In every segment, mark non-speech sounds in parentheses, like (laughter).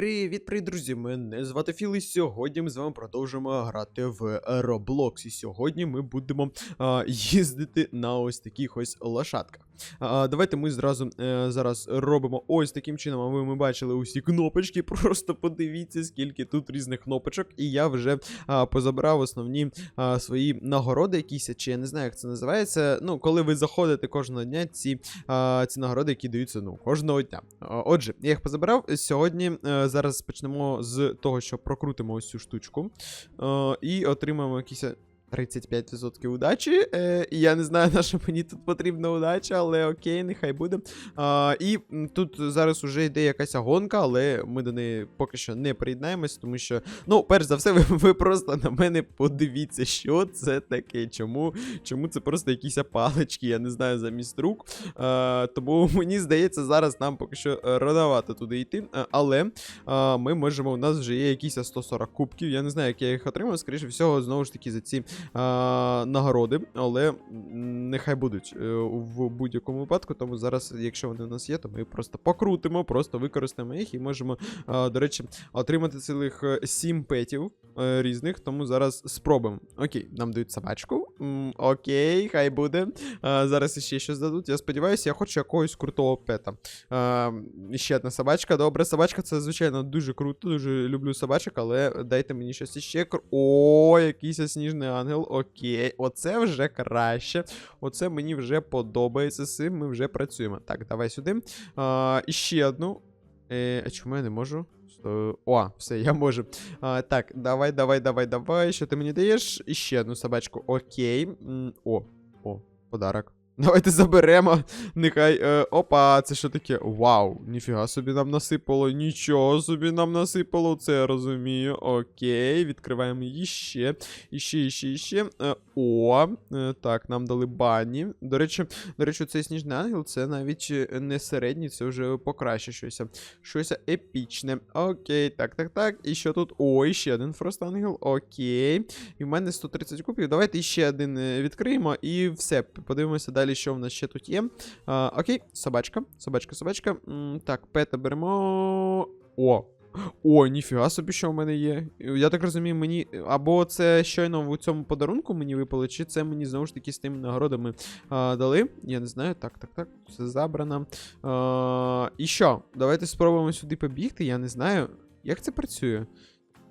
Привіт, привіт, друзі! Мене звати Філ, і сьогодні ми з вами продовжуємо грати в Roblox. І сьогодні ми будемо а, їздити на ось таких ось лошадках. А, давайте ми зразу е, зараз робимо ось таким чином. А ви ми бачили усі кнопочки. (laughs) Просто подивіться, скільки тут різних кнопочок. І я вже а, позабрав основні а, свої нагороди, якісь, чи я не знаю, як це називається. Ну, коли ви заходите кожного дня, ці, а, ці нагороди, які даються ну, кожного дня. А, Отже, я їх позабирав. Сьогодні е, зараз почнемо з того, що прокрутимо ось цю штучку е, і отримаємо якісь. 35% удачі. Е, я не знаю, (laughs) на що мені тут потрібна удача, але окей, нехай буде. А, і тут зараз уже йде якась гонка, але ми до неї поки що не приєднаємось, тому що, ну, перш за все, (laughs) ви, ви просто на мене подивіться, що це таке. Чому чому це просто якісь палички, я не знаю, замість рук. А, тому (laughs) мені здається, зараз нам поки що е, рановато туди йти. А, але а, ми можемо, у нас вже є якісь 140 кубків. Я не знаю, як я їх отримав, скоріше всього, знову ж таки, за ці а, нагороди, але нехай будуть е, в будь-якому випадку. Тому зараз, якщо вони у нас є, то ми просто покрутимо, просто використаємо їх і можемо, а, до речі, отримати цілих 7 петів е, різних. Тому зараз спробуємо. Окей, нам дають собачку. М, окей, хай буде. А, зараз ще щось дадуть. Я сподіваюся, я хочу якогось крутого пета. А, ще одна собачка. Добре, собачка це, звичайно, дуже круто. Дуже люблю собачок, але дайте мені щось іще. О, якийсь сніжний ангел. Окей, оце вже краще. Оце мені вже подобається. З ми вже працюємо. Так, давай сюди. А, і ще одну. Е, а чому я не можу? О, все, я можу. А, так, давай, давай, давай, давай. Що ти мені даєш? І ще одну собачку. Окей. О, о, подарок. Давайте заберемо. Нехай. Е, опа, це що таке? Вау, ніфіга собі нам насипало. Нічого собі нам насипало, це я розумію. Окей, відкриваємо іще. Іще, іще, іще. Е, о, е, так, нам дали бані. До речі, до речі, цей сніжний ангел це навіть е, не середній, це вже покраще щось. Щось епічне. Окей, так, так, так. І що тут? О, і ще один Фрост Ангел. Окей. І в мене 130 купів. Давайте ще один е, відкриємо і все. Подивимося далі, що в нас ще тут є. А, окей, собачка. Собачка, собачка. Так, пета беремо. О. О, ніфіга собі, що в мене є. Я так розумію, мені. Або це щойно в цьому подарунку мені випало, чи це мені знову ж таки з тими нагородами а, дали. Я не знаю. Так, так, так. Все забрано. А, і що? Давайте спробуємо сюди побігти. Я не знаю, як це працює.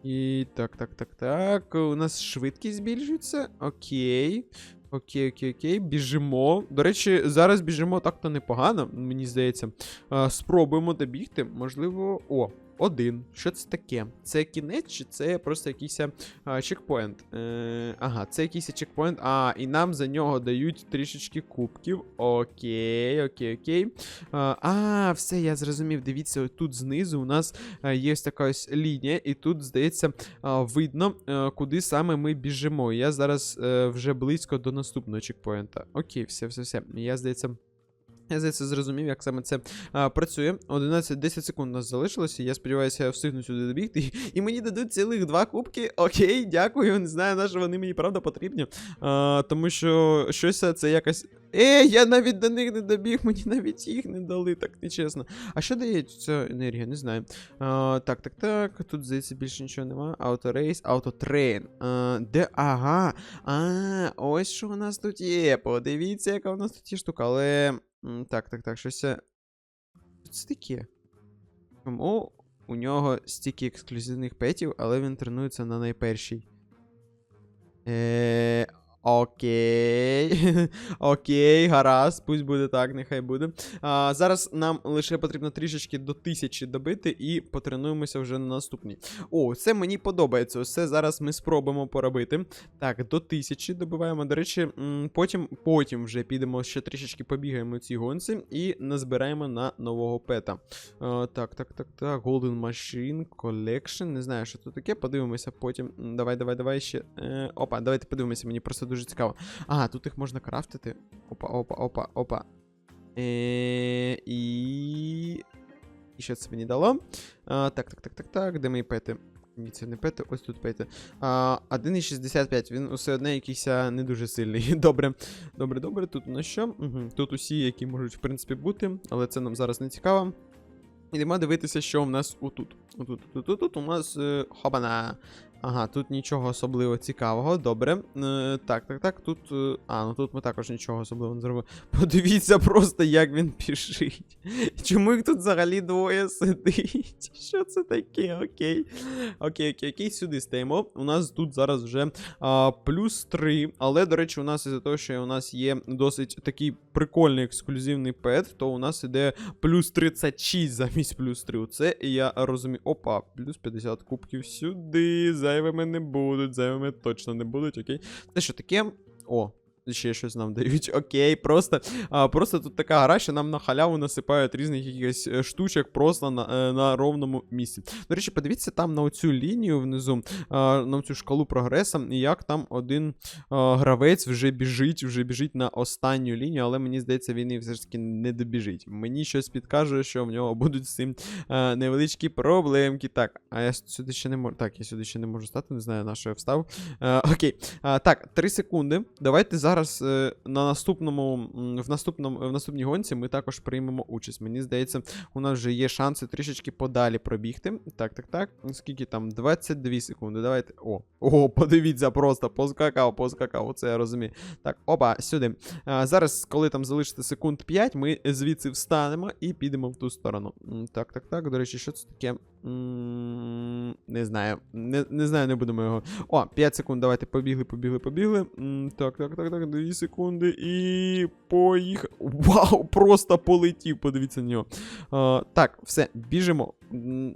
І так, так, так, так. У нас швидкість збільшується. Окей. Окей, окей, окей, біжимо. До речі, зараз біжимо так-то непогано, мені здається. А, спробуємо добігти. Можливо. О, один. Що це таке? Це кінець, чи це просто якийсь а, чекпоінт? Е, ага, це якийсь чекпоінт. А, і нам за нього дають трішечки кубків. Окей, окей, окей. А, а, все, я зрозумів. Дивіться, тут знизу у нас є ось така ось лінія, і тут, здається, видно, е, куди саме ми біжимо. Я зараз е, вже близько до наступного чекпоінта. Окей, все, все, все. Я здається. Я здається, зрозумів, як саме це а, працює. 11-10 секунд у нас залишилося. Я сподіваюся, я встигну сюди добігти. (laughs) І, мені дадуть цілих два кубки. Окей, дякую. Не знаю, на що вони мені правда потрібні. А, тому що щось це якось. Е, я навіть до них не добіг, мені навіть їх не дали, так нечесно. А що дає ця енергія? Не знаю. А, так, так, так. Тут, здається, більше нічого немає. Autorейс, автотрейн. Де. Ага. А, ось що у нас тут є. Подивіться, яка у нас тут є штука, але. Так, так, так, щось. це- Що це таке? Чому у нього стільки ексклюзивних петів, але він тренується на найпершій. Е, Окей. (laughs) Окей, гаразд, пусть буде так, нехай буде. А, зараз нам лише потрібно трішечки до тисячі добити і потренуємося вже на наступній. О, це мені подобається. Ось зараз ми спробуємо поробити. Так, до тисячі добиваємо. До речі, потім, потім вже підемо ще трішечки побігаємо у цій гонці і назбираємо на нового пета. А, так, так, так, так. Golden Machine Collection. Не знаю, що це таке. Подивимося потім. Давай, давай, давай ще. Е, опа, давайте подивимося, мені просто дуже цікаво. Ага, тут їх можна крафтити. Опа, опа, опа, опа. Е, і. І що це мені дало? А, так, так, так, так, так. Де мої пети? Ні, це не пети, ось тут пети. А, 1,65. Він усе одне якийсь не дуже сильний. (laughs) Добре. Добре, добре. Тут у нас що? Угу. Тут усі, які можуть, в принципі, бути, але це нам зараз не цікаво. Ідемо дивитися, що в нас отут. Отут, тут, тут, тут у нас е, хобана. Ага, тут нічого особливо цікавого. Добре. Е, так, так, так. Тут. е, а, ну тут ми також нічого особливого не зробили. (laughs) Подивіться просто, як він біжить. Чому їх тут взагалі двоє сидить? (laughs) Що це таке? Окей. Окей, окей, окей, сюди стаємо. У нас тут зараз вже а, плюс 3. Але, до речі, у нас із-за того, що у нас є досить такий прикольний ексклюзивний пет, то у нас іде плюс 36 замість плюс 3. Це я розумію. Опа, плюс 50 кубків сюди. Зайвими не будуть, зайвими точно не будуть, окей. Це що таке? О. Ще щось нам (laughs) дають. Окей, просто а, просто тут така гра, що нам на халяву насипають різних якихось е, штучок просто на, е, на ровному місці. До речі, подивіться там на оцю лінію внизу, а, на цю шкалу прогреса, і як там один а, гравець вже біжить, вже біжить на останню лінію, але мені здається, він і все ж таки не добіжить. Мені щось підкаже, що в нього будуть з цим а, невеличкі проблемки. Так, а я сюди ще не можу. Так, я сюди ще не можу стати, не знаю, на що я встав. А, окей. А, так, 3 секунди. Давайте зараз е, на наступному, в, наступному, в наступній гонці ми також приймемо участь. Мені здається, у нас вже є шанси трішечки подалі пробігти. Так, так, так. Скільки там? 22 секунди. Давайте. О, о, подивіться, просто поскакав, поскакав. Оце я розумію. Так, опа, сюди. А, зараз, коли там залишиться секунд 5, ми звідси встанемо і підемо в ту сторону. Так, так, так. До речі, що це таке? Не знаю. Не, не знаю, не будемо його. О, 5 секунд, давайте побігли, побігли, побігли. Так, так, так, так, 2 секунди і поїхав. Вау, просто полетів, подивіться на нього. А, так, все, біжимо.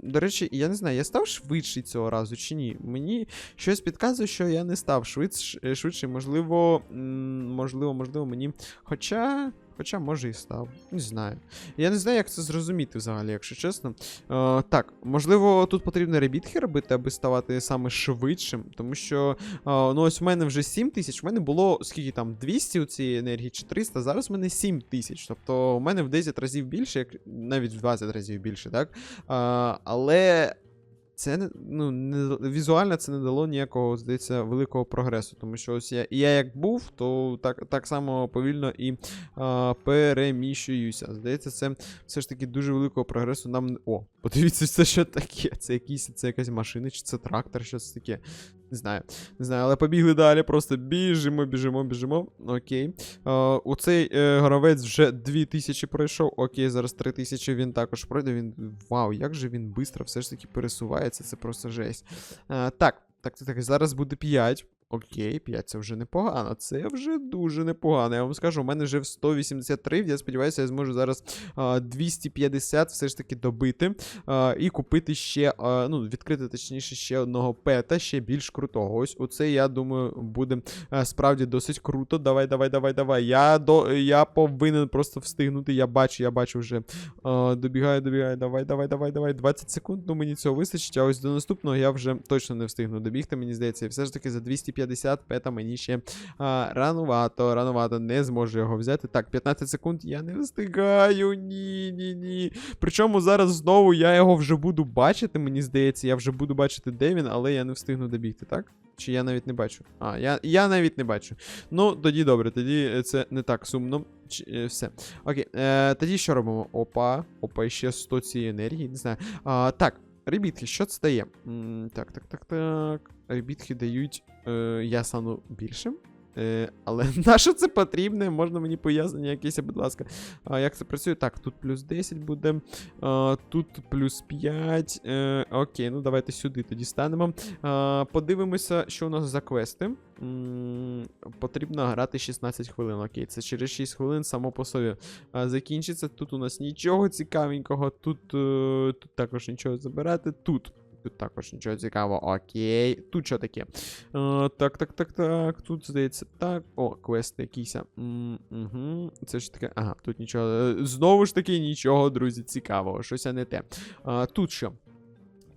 До речі, я не знаю, я став швидший цього разу чи ні. Мені щось підказує, що я не став швидш, швидший. Можливо, можливо, можливо, мені. Хоча. Хоча, може, і став. Не знаю. Я не знаю, як це зрозуміти взагалі, якщо чесно. Е, так, можливо, тут потрібно ребітки робити, аби ставати саме швидшим. Тому що, е, ну ось у мене вже 7 тисяч, у мене було скільки там 200 у цієї енергії чи 300, зараз у мене 7 тисяч. Тобто у мене в 10 разів більше, як навіть в 20 разів більше, так? Е, але. Це ну, не, візуально це не дало ніякого, здається, великого прогресу. Тому що ось я, я як був, то так, так само повільно і а, переміщуюся. Здається, це все ж таки дуже великого прогресу нам. О, подивіться, (laughs) це що таке. Це якийсь, це якась машина, чи це трактор, щось таке. Не знаю. Не знаю, але побігли далі, просто біжимо, біжимо, біжимо. Окей. А, оцей е, гравець вже 2000 пройшов. Окей, зараз 3000 він також пройде. Він. Вау, як же він швидко все ж таки пересувається, це просто жесть. Е, так, так, так, так, зараз буде 5. Окей, 5 це вже непогано. Це вже дуже непогано. Я вам скажу, у мене вже в 183. Я сподіваюся, я зможу зараз а, 250 все ж таки добити. І купити ще, ну, відкрити точніше ще одного пета, ще більш крутого. Ось оце, я думаю, буде а, справді досить круто. Давай, давай, давай, давай. Я до, я повинен просто встигнути. Я бачу, я бачу вже. А, добігаю, добігаю. Давай, давай, давай, давай. 20 секунд, ну мені цього вистачить. А ось до наступного я вже точно не встигну добігти, мені здається. Все ж таки за 250 пета мені ще а, ранувато, ранувато, не зможу його взяти. Так, 15 секунд я не встигаю. Ні, ні, ні. Причому зараз знову я його вже буду бачити, мені здається, я вже буду бачити, де він, але я не встигну добігти, так? Чи я навіть не бачу? А, я, я навіть не бачу. Ну, тоді добре, тоді е, це не так сумно. Чи, е, все. Окей, е, тоді що робимо? Опа, опа, ще 100 цієї енергії, не знаю. А, так, ребітки, що це дає? Так, так, так, так. Ребітки дають. Е, я стану більшим. Е, але (laughs) на що це потрібне? Можна мені пояснення якесь, будь ласка. А, як це працює? Так, тут плюс 10 буде. А, тут плюс 5. Е, окей, ну давайте сюди тоді станемо. А, подивимося, що у нас за квести. М, потрібно грати 16 хвилин. Окей, це через 6 хвилин само по собі а, закінчиться. Тут у нас нічого цікавенького. Тут, е, тут також нічого забирати. Тут. Тут також нічого цікавого. Окей. Тут що таке? Е, так, так, так, так. Тут здається так. О, квест якийсь. Угу. Це ж таке. Ага, тут нічого. е, Знову ж таки, нічого, друзі, цікавого. Щось не те. А, тут що?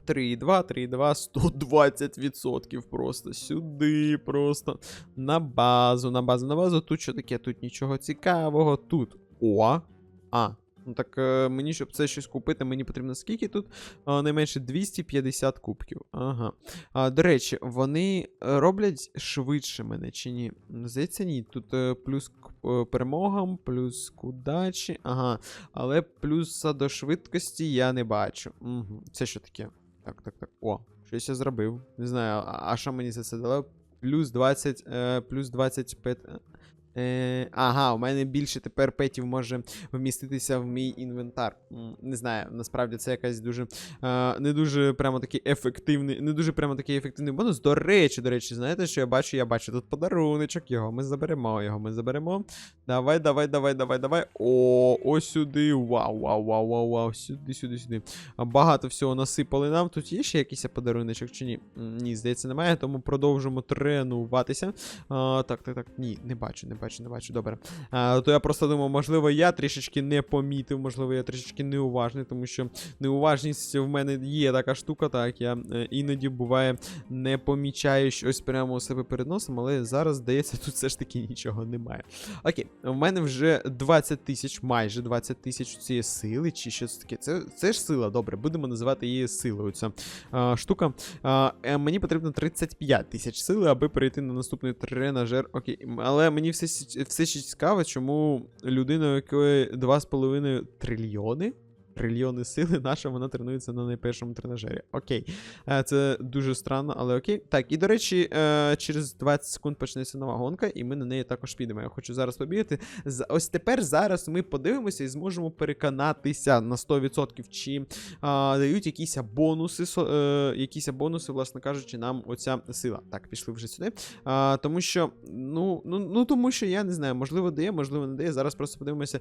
3,2, 3,2, 120% просто сюди, просто на базу, на базу, на базу. Тут що таке? Тут нічого цікавого. Тут. О. А, Ну так е, мені, щоб це щось купити, мені потрібно скільки тут? Найменше 250 кубків. Ага. А, до речі, вони е, роблять швидше мене чи ні? Здається, ні. Тут е, плюс к перемогам, плюс к удачі. Ага. Але плюса до швидкості я не бачу. Угу. Це що таке? Так, так, так. О, щось я зробив. Не знаю, а, що мені за це дало? Плюс 20, е, плюс 25. Е, ага, у мене більше тепер петів може вміститися в мій інвентар. Не знаю, насправді це якась дуже е, не дуже прямо такий ефективний, не дуже прямо такий ефективний бонус. До речі, до речі, знаєте, що я бачу? Я бачу тут подаруночок, його ми заберемо, його ми заберемо. Давай, давай, давай, давай, давай. О, ось сюди. Вау, вау, вау, вау, вау. Сюди, сюди, сюди. Багато всього насипали нам. Тут є ще якийсь подаруночок чи ні? Ні, здається, немає, тому продовжимо тренуватися. А, так, так, так. Ні, не бачу, не бачу, не бачу. Добре. А, то я просто думав, можливо, я трішечки не помітив, можливо, я трішечки неуважний, тому що неуважність в мене є така штука, так. Я е, іноді буває не помічаю щось прямо у себе перед носом, але зараз, здається, тут все ж таки нічого немає. Окей, в мене вже 20 тисяч, майже 20 тисяч цієї сили, чи щось таке. Це, це ж сила, добре, будемо називати її силою. Ця а, штука. А, е, мені потрібно 35 тисяч сили, аби перейти на наступний тренажер. Окей, але мені все, все ще цікаво, чому людина, у якої 2,5 трильйони. Трильйони сили, (laughs) наша вона тренується на найпершому тренажері. Окей. Е, Це дуже странно, але окей. Так, і до речі, е, через 20 секунд почнеться нова гонка, і ми на неї також підемо. Я хочу зараз побігати. Ось тепер зараз ми подивимося і зможемо переконатися на 100%, чи дають якісь бонуси, е, якісь бонуси, власне кажучи, нам оця сила. Так, пішли вже сюди. Тому що, ну, ну, ну, тому що я не знаю, можливо, дає, можливо, не дає. Зараз просто подивимося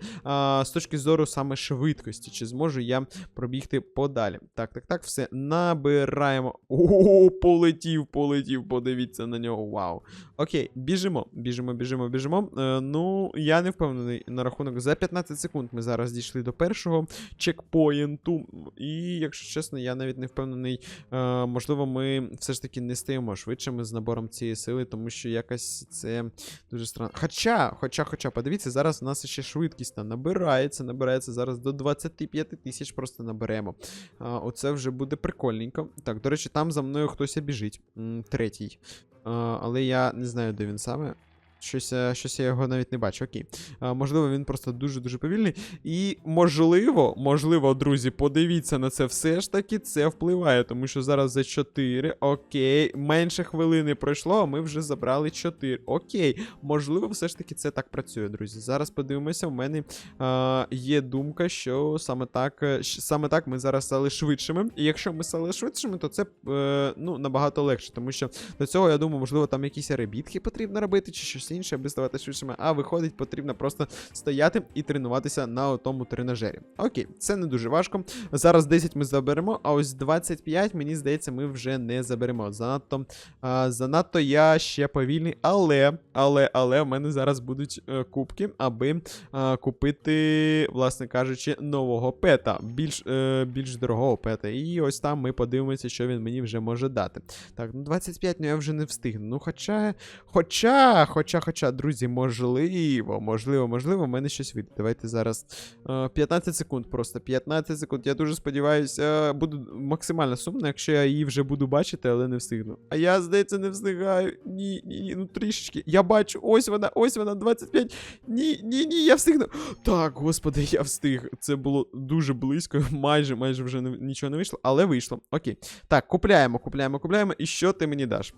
з точки зору саме швидкості, чи зможу я пробігти подалі. Так, так, так, все. Набираємо. О, полетів, полетів, подивіться на нього. Вау. Окей, біжимо, біжимо, біжимо, біжимо. Е, ну, я не впевнений на рахунок. За 15 секунд ми зараз дійшли до першого чекпоінту. І, якщо чесно, я навіть не впевнений. Е, можливо, ми все ж таки не стаємо швидшими з набором цієї сили, тому що якось це дуже странно. Хоча, хоча, хоча, подивіться, зараз у нас ще швидкість там набирається, набирається зараз до 25 тисяч просто наберемо. А, оце вже буде прикольненько. Так, до речі, там за мною хтось біжить. Третій. А, але я не знаю, де він саме. Щось, я- щось я його навіть не бачу. Окей. А, можливо, він просто дуже-дуже повільний. І можливо, можливо, друзі, подивіться на це все ж таки, це впливає, тому що зараз за 4. Окей. Менше хвилини пройшло, а ми вже забрали 4. Окей. Можливо, все ж таки це так працює, друзі. Зараз подивимося. У мене а, є думка, що саме так, е, саме так ми зараз стали швидшими. І якщо ми стали швидшими, то це е, ну, набагато легше, тому що до цього, я думаю, можливо, там якісь ребітки потрібно робити, чи щось інше, аби ставати швидшими. А виходить, потрібно просто стояти і тренуватися на тому тренажері. Окей, це не дуже важко. Зараз 10 ми заберемо, а ось 25, мені здається, ми вже не заберемо. Занадто, а, занадто я ще повільний, але, але, але в мене зараз будуть е, кубки, аби а, купити, власне кажучи, нового пета, більш, е, більш дорогого пета. І ось там ми подивимося, що він мені вже може дати. Так, ну 25, ну я вже не встигну. Ну, хоча, хоча, хоча, хоча, друзі, можливо, можливо, можливо, в мене щось вийде. Давайте зараз е, 15 секунд просто. 15 секунд. Я дуже сподіваюся, буду максимально сумно, якщо я її вже буду бачити, але не встигну. А я, здається, не встигаю. Ні, ні, ні, ну трішечки. Я бачу, ось вона, ось вона, 25. Ні, ні, ні, я встигну. Так, господи, я встиг. Це було дуже близько. (laughs) Майже, майже вже не, нічого не вийшло, але вийшло. Окей. Так, купляємо, купляємо, купляємо. І що ти мені даш?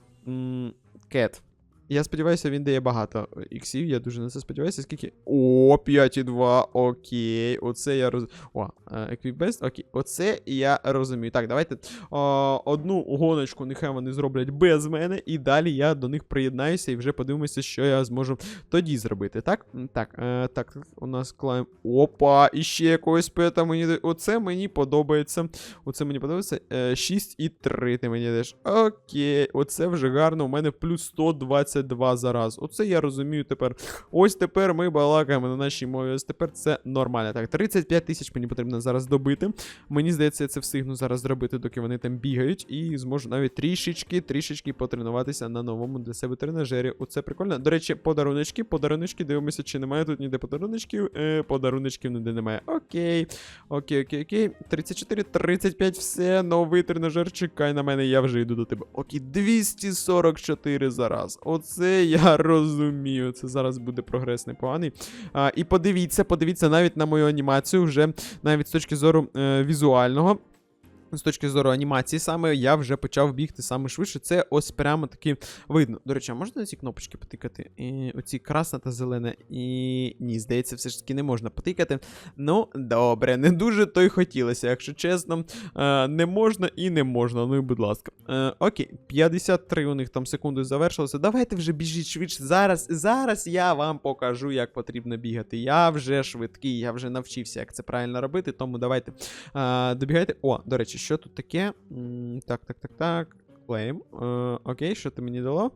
Кет. Я сподіваюся, він дає багато е, іксів. Я дуже на це сподіваюся. Скільки. О, 5,2. Окей. Оце я роз. О, еквібест. Окей. Оце я розумію. Так, давайте о, одну гоночку, нехай вони зроблять без мене. І далі я до них приєднаюся і вже подивимося, що я зможу тоді зробити. Так? Так, е, так, у нас клайм. Опа, і ще якогось пета мені. Оце мені подобається. Оце мені подобається. Е, 6 і 3 ти мені даєш. Окей, оце вже гарно. У мене плюс 120 22 за раз. Оце я розумію тепер. Ось тепер ми балакаємо на нашій мові. Ось тепер це нормально. Так, 35 тисяч мені потрібно зараз добити. Мені здається, я це встигну зараз зробити, доки вони там бігають, і зможу навіть трішечки, трішечки потренуватися на новому для себе тренажері. Оце прикольно. До речі, подаруночки, подаруночки, дивимося, чи немає тут ніде подаруночків. Е, подаруночків ніде немає. Окей. Окей, окей, окей. 34, 35, все, новий тренажер. Чекай на мене, я вже йду до тебе. Окей, 244 зараз. Оце я розумію. Це зараз буде прогрес непоганий. А, і подивіться, подивіться навіть на мою анімацію, вже навіть з точки зору е, візуального. З точки зору анімації, саме я вже почав бігти саме швидше. Це ось прямо таки видно. До речі, а можна ці кнопочки потикати? І, оці красна та зелена. І ні, здається, все ж таки не можна потикати. Ну, добре, не дуже то й хотілося, якщо чесно. Е, не можна і не можна. Ну і будь ласка. Е, окей, 53 у них там секунди завершилося. Давайте вже біжіть швидше. Зараз, зараз я вам покажу, як потрібно бігати. Я вже швидкий, я вже навчився, як це правильно робити. Тому давайте е, добігайте. О, до речі, що тут таке? Так, так, так, так. Клейм. Е, окей, що ти мені дало?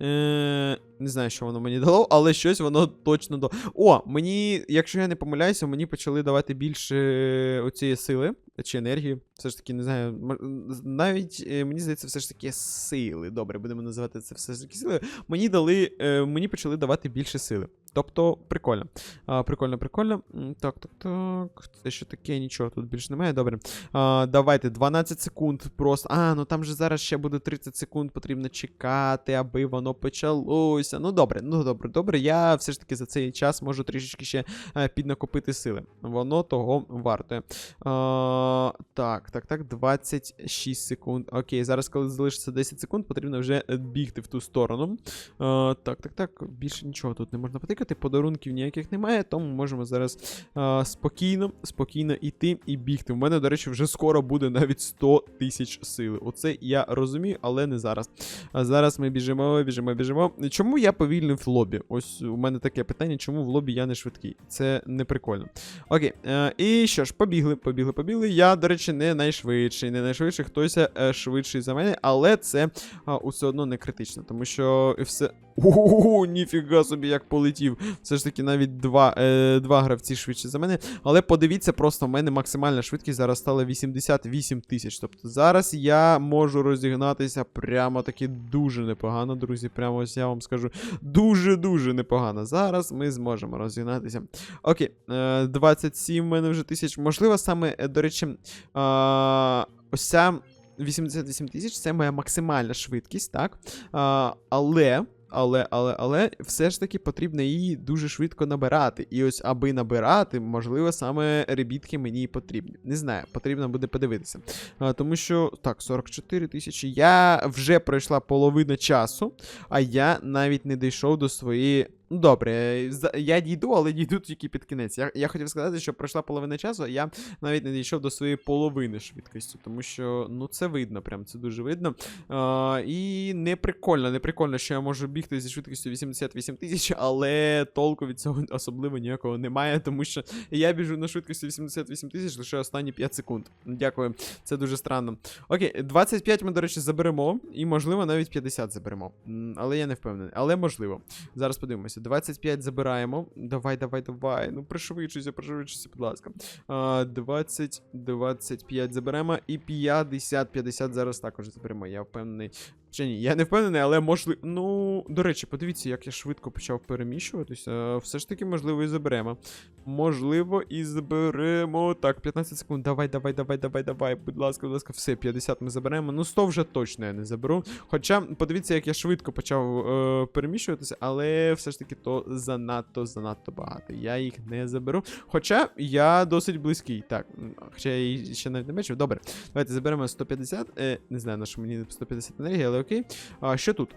Е, не знаю, що воно мені (laughs) дало, але щось воно точно дало. О, мені, якщо я не помиляюся, мені почали давати більше оцієї сили чи енергії. Все ж таки, не знаю. Навіть е, мені здається, все ж таки сили. Добре, будемо називати це все ж таки сили. Мені дали, е, мені почали давати більше сили. Тобто, прикольно. А, прикольно, прикольно. Так, так, так. Це що таке? Нічого тут більше немає. Добре. А, давайте 12 секунд просто. А, ну там же зараз ще буде 30 секунд, потрібно чекати, аби воно почалося. Ну добре, ну добре, добре. Я все ж таки за цей час можу трішечки ще е, піднакопити сили. Воно того вартує. А, так, так, так, так, 26 секунд. Окей, зараз, коли залишиться 10 секунд, потрібно вже е, бігти в ту сторону. А, так, так, так. Більше нічого тут не можна потикати, подарунків ніяких немає, тому можемо зараз а, спокійно, спокійно йти і бігти. У мене, до речі, вже скоро буде навіть 100 тисяч сили. Оце я розумію, але не зараз. А зараз ми біжимо, біжимо, біжимо. Чому я повільний в лобі? Ось у мене таке питання, чому в лобі я не швидкий? Це не прикольно. Окей, е, і що ж, побігли, побігли, побігли. Я, до речі, не найшвидший, не найшвидший, хтось е, швидший за мене, але це а, усе одно не критично, тому що все. Ого, ніфіга собі, як полетів. Все ж таки навіть два, е, два гравці швидше за мене. Але подивіться, просто в мене максимальна швидкість зараз стала 88 тисяч. Тобто зараз я можу розігнатися прямо таки дуже непогано, друзі. Прямо ось я вам скажу дуже-дуже непогано. Зараз ми зможемо розігнатися. Окей, е, 27 в мене вже тисяч. Можливо, саме, е, до речі, е, ось ця 88 тисяч це моя максимальна швидкість, так? А, але. Але, але, але все ж таки потрібно її дуже швидко набирати. І ось аби набирати, можливо, саме ребітки мені потрібні. Не знаю, потрібно буде подивитися. А, тому що, так, 44 тисячі. Я вже пройшла половину часу, а я навіть не дійшов до своєї. Ну, добре, я дійду, але дійду тільки під кінець. Я, я хотів сказати, що пройшла половина часу, а я навіть не дійшов до своєї половини швидкості, тому що ну це видно, прям це дуже видно. А, і не прикольно, не прикольно, що я можу бігти зі швидкістю 88 тисяч, але толку від цього особливо ніякого немає, тому що я біжу на швидкості 88 тисяч лише останні 5 секунд. Дякую, це дуже странно. Окей, 25 ми, до речі, заберемо, і можливо навіть 50 заберемо. Але я не впевнений. Але можливо. Зараз подивимося. 25 забираємо. Давай, давай, давай. Ну пришвидшуйся, пришвидшуйся, будь ласка. 20, 25 заберемо. І 50, 50 зараз також заберемо. Я впевнений. Чи ні, я не впевнений, але можливо. Ну, до речі, подивіться, як я швидко почав переміщуватися. Все ж таки, можливо, і заберемо. Можливо, і заберемо. Так, 15 секунд. Давай, давай, давай, давай, давай. Будь ласка, будь ласка, все, 50 ми заберемо. Ну, 100 вже точно я не заберу. Хоча, подивіться, як я швидко почав е, переміщуватися, але все ж таки то занадто, занадто багато. Я їх не заберу. Хоча я досить близький. Так, хоча я її ще навіть не бачив. Добре, давайте заберемо 150. Е, не знаю, на що мені 150 енергії, але окей. А що тут?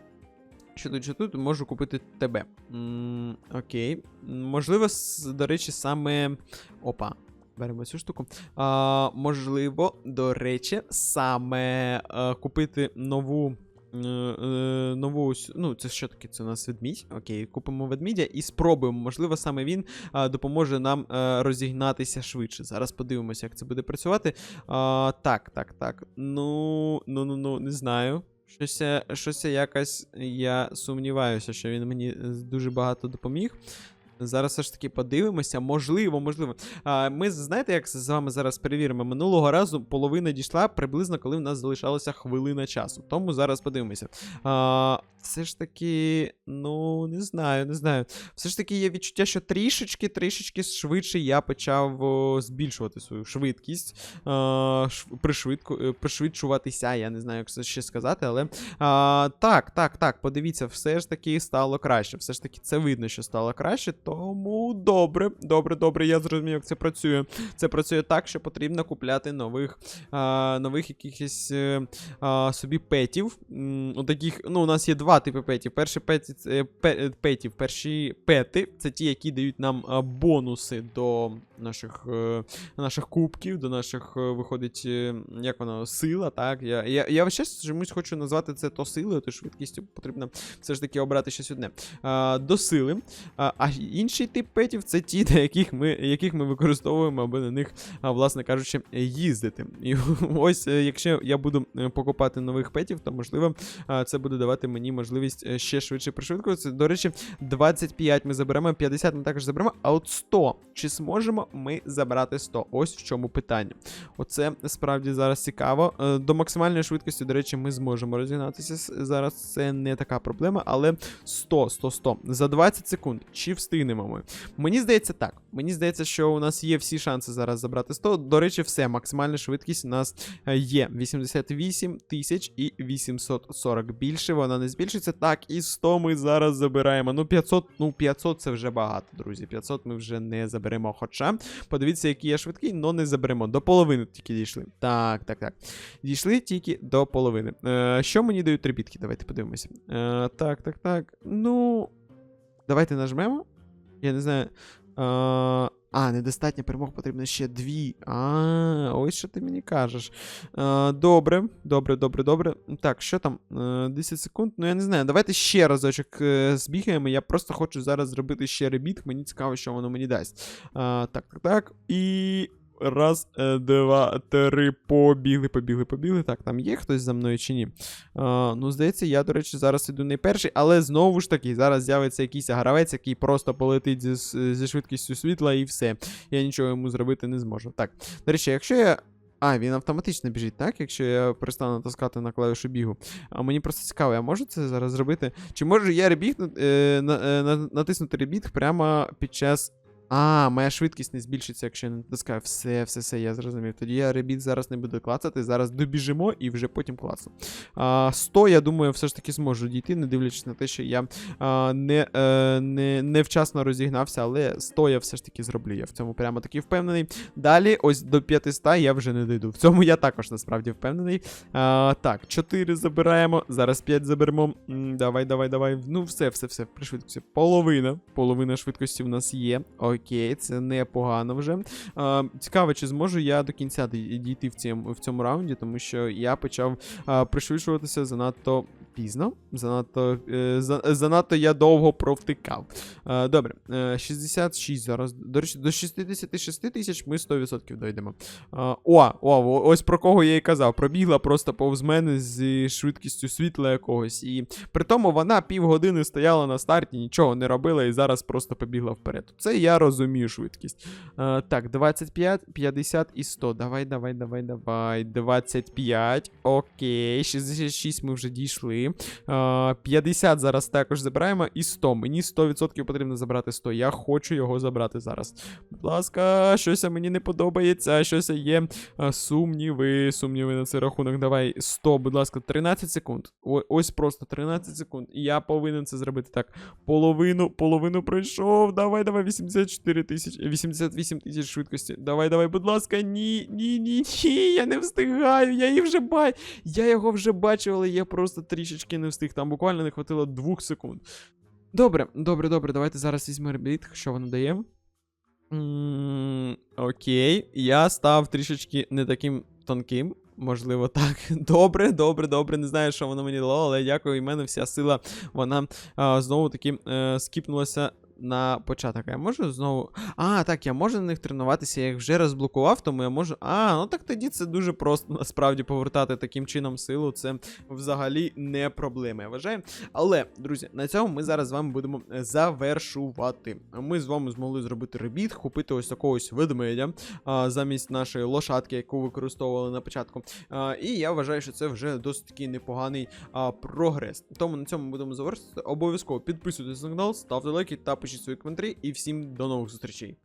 Що тут, що тут? Можу купити тебе. М, окей. Можливо, до речі, саме. Опа. Беремо цю штуку. А, можливо, до речі, саме е, купити нову. е, е, Нову, ну, це що таке? Це у нас ведмідь. Окей, купимо ведмідя і спробуємо. Можливо, саме він а, допоможе нам е, розігнатися швидше. Зараз подивимося, як це буде працювати. А, так, так, так. Ну, ну, ну, ну, не знаю. Щось, я- щось якось я сумніваюся, що він мені е, дуже багато допоміг. Зараз все ж таки подивимося. Можливо, можливо. А, ми знаєте, як з вами зараз перевіримо? Минулого разу половина дійшла приблизно, коли в нас залишалася хвилина часу. Тому зараз подивимося. А, все ж таки, ну не знаю, не знаю. Все ж таки є відчуття, що трішечки, трішечки швидше я почав о, збільшувати свою швидкість, а, пришвидку, е, пришвидшуватися. Я не знаю, як це ще сказати, але а, так, так, так, подивіться, все ж таки стало краще. Все ж таки це видно, що стало краще. Тому добре, добре, добре. Я зрозумів, як це працює. Це працює так, що потрібно купляти нових, а, нових якихось е, а, собі петів. М, таких, ну, у нас є два типи петів. Перші петі, е, е, петів, перші пети це ті, які дають нам бонуси до наших, е, наших кубків, до наших, е, виходить, е, як воно, сила, так? Я, я, я ще чомусь хочу назвати це то силою, то швидкістю потрібно все ж таки обрати щось одне. До сили. А, а інший тип петів це ті, до яких ми, яких ми використовуємо, аби на них, власне кажучи, їздити. І (laughs) ось, е, якщо я буду е, покупати нових петів, то можливо це буде давати мені можливість е, ще швидше пришвидкуватися. До речі, 25 ми заберемо, 50 ми також заберемо, а от 100. Чи зможемо ми забрати 100? Ось в чому питання. Оце справді зараз цікаво. Е, До максимальної швидкості, до речі, ми зможемо розігнатися. Зараз це не така проблема, але 100, 100, 100. За 20 секунд. Чи встигнемо ми? Мені здається так. Мені здається, що у нас є всі шанси зараз забрати 100. До речі, все. Максимальна швидкість у нас е, є 88 тисяч і 840. Більше вона не збільшиться. Так, і 100 ми зараз забираємо. Ну, 500, ну 500 це вже багато, друзі. 500 ми вже не заберемо. Хоча, подивіться, який я швидкий, але не заберемо. До половини тільки дійшли. Так, так, так. Дійшли тільки до половини. Е, що мені дають трибітки? Давайте подивимося. Е, так, так, так. Ну. Давайте нажмемо. Я не знаю. Е, а, недостатньо перемог, потрібно ще дві. А, ось що ти мені кажеш. А, добре, добре, добре, добре. Так, що там? Е, 10 секунд. Ну, я не знаю. Давайте ще разочок е, збігаємо. Я просто хочу зараз зробити ще ребіт. Мені цікаво, що воно мені дасть. А, так, так, так. І. Раз, е, два, три, побігли, побігли, побігли. Так, там є хтось за мною чи ні? А, ну, здається, я, до речі, зараз іду не перший, але знову ж таки, зараз з'явиться якийсь гравець, який просто полетить зі, зі швидкістю світла і все. Я нічого йому зробити не зможу. Так, до речі, якщо я. А, він автоматично біжить, так? Якщо я перестану натискати на клавішу бігу. А мені просто цікаво, я можу це зараз зробити? Чи можу я ребіг, е, на, е, натиснути ребіг прямо під час. А, моя швидкість не збільшиться, якщо я не натискаю. Все, все, все, я зрозумів. Тоді я ребіт зараз не буду клацати. Зараз добіжимо і вже потім клацну. А, 100, я думаю, все ж таки зможу дійти, не дивлячись на те, що я а, не, е, не, невчасно розігнався, але 100 я все ж таки зроблю. Я в цьому прямо таки впевнений. Далі, ось до 500 я вже не дійду. В цьому я також насправді впевнений. А, так, 4 забираємо. Зараз 5 заберемо. Давай, давай, давай. Ну, все, все, все. При швидкості. Половина. Половина швидкості в нас є. Окей, це непогано вже. А, цікаво, чи зможу я до кінця дійти в цьому, в цьому раунді, тому що я почав а, пришвидшуватися занадто пізно. Занадто, е, за, занадто я довго провтикав. Е, добре, е, 66 зараз. До речі, до 66 тисяч ми 100% дойдемо. Е, о, о, ось про кого я і казав. Пробігла просто повз мене з швидкістю світла якогось. І при тому вона півгодини стояла на старті, нічого не робила і зараз просто побігла вперед. Це я розумію швидкість. Е, так, 25, 50 і 100. Давай, давай, давай, давай. 25. Окей. 66 ми вже дійшли. Е, 50 зараз також забираємо. І 100. Мені 100% потрібно забрати 100. Я хочу його забрати зараз. Будь ласка, щось мені не подобається. Щось є. е, Сумніви, сумніви на цей рахунок. Давай 100, будь ласка, 13 секунд. Ось просто 13 секунд. І я повинен це зробити так. Половину, половину пройшов. Давай, давай, 84 тисячі, 88 тисяч швидкості. Давай, давай, будь ласка, ні, ні, ні, ні, я не встигаю, я їх вже бачу. Я його вже бачив, але я просто трішечки не встиг. Там буквально не хватило 2 секунд. Добре, добре, добре, давайте зараз візьмемо ребіт, що воно дає. Окей, я став трішечки не таким тонким. Можливо, так. (laughs) Добре, добре, добре. Не знаю, що воно мені дало, але дякую. І мене вся сила, вона а, знову таки е, скіпнулася на початок. Я можу знову. А, так, я можу на них тренуватися, я їх вже розблокував, тому я можу. А, ну так тоді це дуже просто насправді повертати таким чином силу. Це взагалі не проблема, я вважаю. Але, друзі, на цьому ми зараз з вами будемо завершувати. Ми з вами змогли зробити ребіт, купити ось такого ось ведмедя замість нашої лошадки, яку використовували на початку. А, і я вважаю, що це вже досить такий непоганий а, прогрес. Тому на цьому будемо завершити. Обов'язково підписуйтесь на канал, ставте лайки та пишіть свої коментарі. І всім до нових зустрічей.